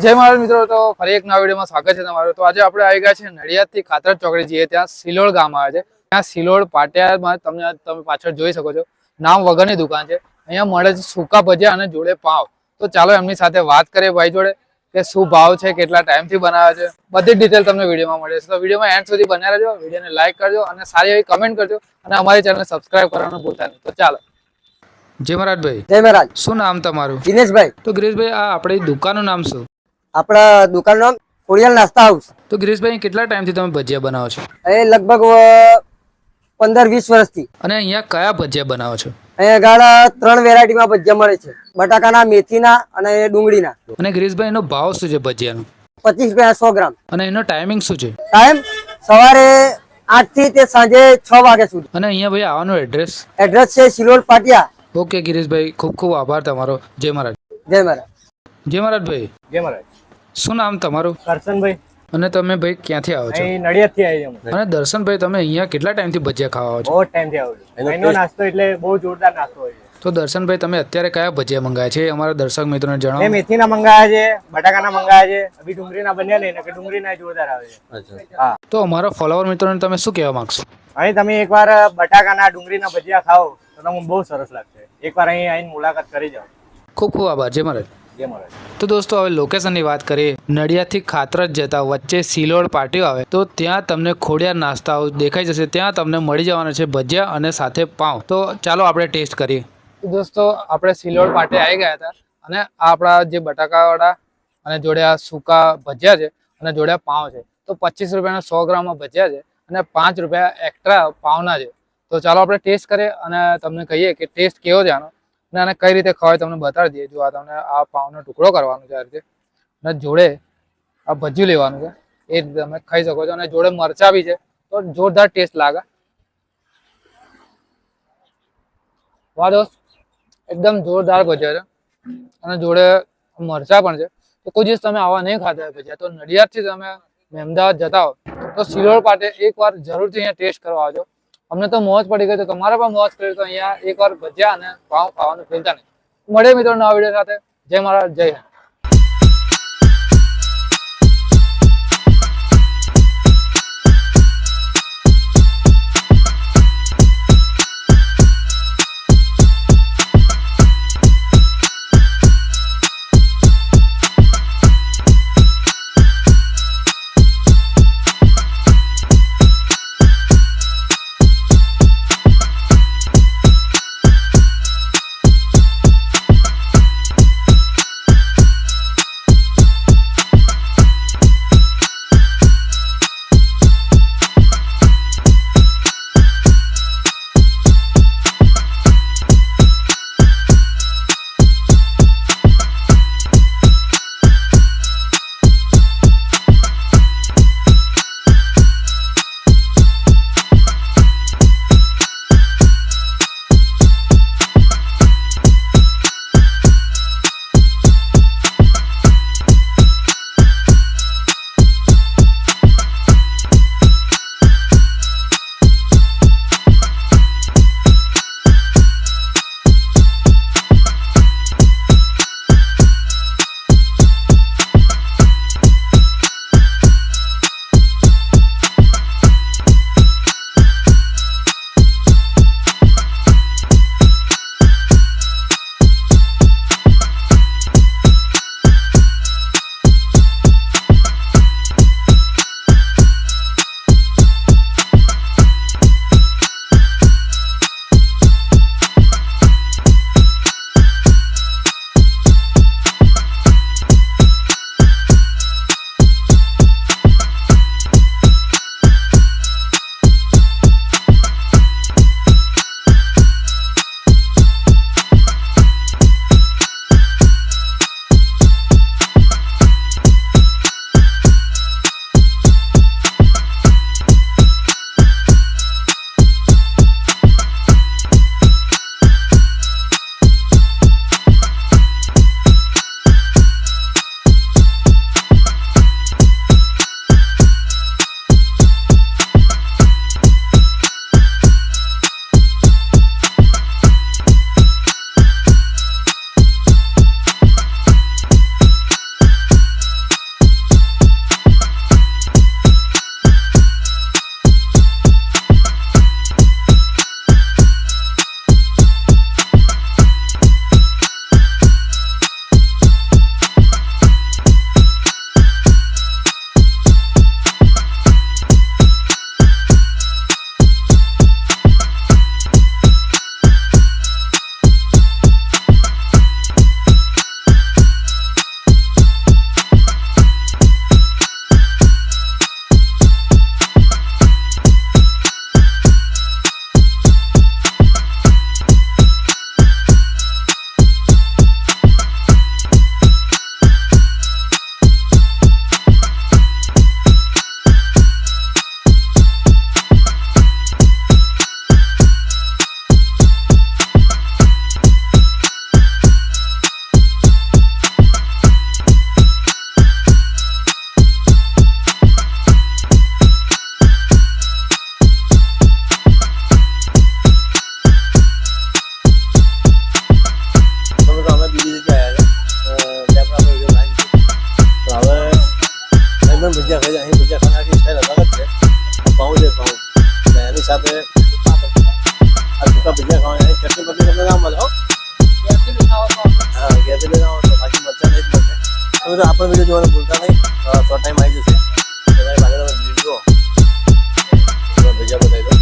જય મારા મિત્રો તો ફરી એક નવા વિડીયોમાં સ્વાગત છે તમારું. તો આજે આપણે આવી ગયા છે નડિયાદથી ખાતર ચોકડી જઈએ ત્યાં સિલોડ ગામ આવે છે. ત્યાં સિલોડ પાટિયામાં તમને તમે પાછળ જોઈ શકો છો. નામ વગરની દુકાન છે. અહીંયા મળે છે સૂકા ભજીયા અને જોડે પાવ. તો ચાલો એમની સાથે વાત કરીએ ભાઈ જોડે કે શું ભાવ છે કેટલા ટાઈમથી બનાવે છે. બધી ડિટેલ તમને વિડીયોમાં મળે છે. તો વિડીયોમાં એન્ડ સુધી બન્યા રહેજો. વિડીયોને લાઈક કરજો અને સારી એવી કમેન્ટ કરજો અને અમારી ચેનલને સબસ્ક્રાઇબ કરવાનું ભૂલતા નહીં. તો ચાલો. જય મહારાજભાઈ જય મહારાજ. શું નામ તમારું? દિનેશભાઈ. તો ગિરીશભાઈ આ આપણી દુકાનનું નામ શું? આપણા દુકાનનું નામ કોરિયલ નાસ્તા હાઉસ. તો ગિરીશભાઈ કેટલા ટાઈમથી તમે ભજીયા બનાવો છો? એ લગભગ પંદર વીસ વર્ષથી. અને અહીંયા કયા ભજીયા બનાવો છો? અહીંયા આગળ ત્રણ વેરાયટીમાં ભજીયા મળે છે. બટાકાના મેથીના અને ડુંગળીના. અને ગિરીશભાઈ એનો ભાવ શું છે ભજીયાનો? પચીસ રૂપિયા સો ગ્રામ. અને એનો ટાઈમિંગ શું છે? ટાઈમ સવારે આઠથી તે સાંજે છ વાગ્યા સુધી. અને અહીંયા ભાઈ આવવાનું એડ્રેસ? એડ્રેસ છે સિલોલ પાટિયા. ઓકે ગિરીશભાઈ ખૂબ ખૂબ આભાર તમારો. જય મહારાજ. જય મહારાજ. જય મહારાજભાઈ જય મહારાજ. શું નામ તમારું? કરશનભાઈ અને તમે ભાઈ ક્યાંથી આવો છો? નડિયાદથી આવી છું અને દર્શનભાઈ તમે અહીંયા કેટલા ટાઈમથી ભજીયા ખાવા આવો છો? બહુ ટાઈમથી આવું છું. નાસ્તો એટલે બહુ જોરદાર નાસ્તો હોય છે. તો દર્શનભાઈ તમે અત્યારે કયા ભજીયા મંગાયા છે? અમારા દર્શક મિત્રોને મેં જણાવો મેથીના મંગાયા છે બટાકાના મંગાયા છે અભી ડુંગળીના બન્યા નહીં કે ડુંગળીના જોરદાર આવે છે. હા. તો અમારા ફોલોવર મિત્રોને તમે શું કહેવા માંગશો? અહીં તમે એકવાર બટાકાના ડુંગળીના ભજીયા ખાઓ તો તમને બહુ સરસ લાગશે. એકવાર અહીં આવીને મુલાકાત કરી જાઓ. ખૂબ ખૂબ આભાર. જય મહારાજ તો દોસ્તો હવે લોકેશનની વાત કરીએ. નડિયાદથી ખાતરજ જતા વચ્ચે સિલોડ પાટિયો આવે. તો ત્યાં તમને ખોડિયાર નાસ્તાઓ દેખાઈ જશે. ત્યાં તમને મળી જવાના છે ભજીયા અને સાથે પાઉં. તો ચાલો આપણે ટેસ્ટ કરીએ. દોસ્તો આપણે સિલોડ પાટે આવી ગયા હતા. અને આ આપણા જે બટાકાવાળા અને જોડે આ સૂકા ભજીયા છે અને જોડે પાઉં છે. તો પચીસ રૂપિયાના સો ગ્રામમાં ભજીયા છે અને પાંચ રૂપિયા એક્સ્ટ્રા પાઉંના છે. તો ચાલો આપણે ટેસ્ટ કરીએ અને તમને કહીએ કે ટેસ્ટ કેવો છે આનો. અને આને કઈ રીતે ખવાય તમને બતાવી દઈએ. જો આ તમને આ પાઉનો ટુકડો કરવાનો છે આ રીતે. અને જોડે આ ભજ્યું લેવાનું છે. એ રીતે તમે ખાઈ શકો છો. અને જોડે મરચા બી છે. તો જોરદાર ટેસ્ટ લાગે. વાહ દોસ્ત, એકદમ જોરદાર ભજીયા છે. અને જોડે મરચા પણ છે. તો કોઈ દિવસ તમે આવા નહીં ખાતા હોય ભજીયા. તો નડિયાદથી તમે અમદાવાદ જતા હો. તો સિલોડ પાટે એકવાર જરૂરથી અહીંયા ટેસ્ટ કરવા આવજો. અમને તો મોજ પડી ગઈ તો તમારે પણ મોજ કરી તો અહીંયા એકવાર ભજ્યા અને પાઉં ખાવાનું ભૂલતા નહીં. મળે મિત્રો નવા વીડિયો સાથે. જય મહારાજ જય હિન્દ. आज उसका बिजनेस हाँ यार कैसे बदले करने का मतलब हाँ कैसे लेना हो तो बाकी मजा नहीं मजा तो तो आपने वीडियो जो है भूलता नहीं शॉर्ट टाइम आई जैसे तो मेरे बारे में वीडियो भेजा बताइए